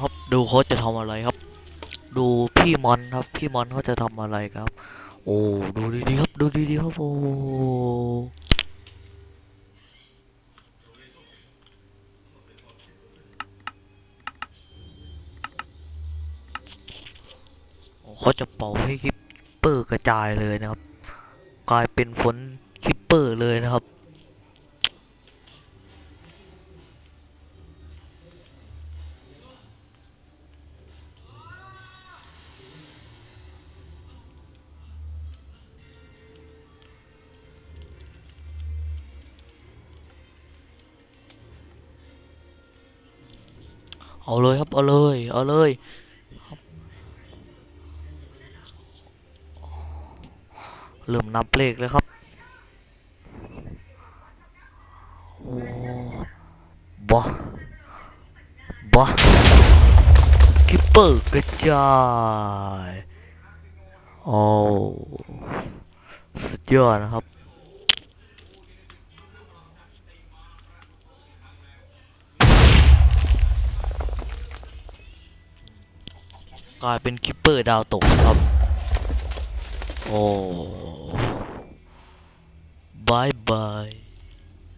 ครับดูเขาจะทำอะไรครับ ดูพี่มอนครับ พี่มอนเขาจะทำอะไรครับ โอ้ดูดีๆครับ ดูดีๆครับโอ้เขาจะเป่าให้คิปเปอร์กระจายเลยนะครับ กลายเป็นฝนคิปเปอร์เลยนะครับ เอาเลยครับ เอาเลย เอาเลยครับเริ่มนับเลขแล้วครับ โอ้บะบะคิปเปอร์กระจาย โอ้ สุดยอดนะครับ กลายเป็นคิปเปอร์ดาวตกครับ โอ้บายบาย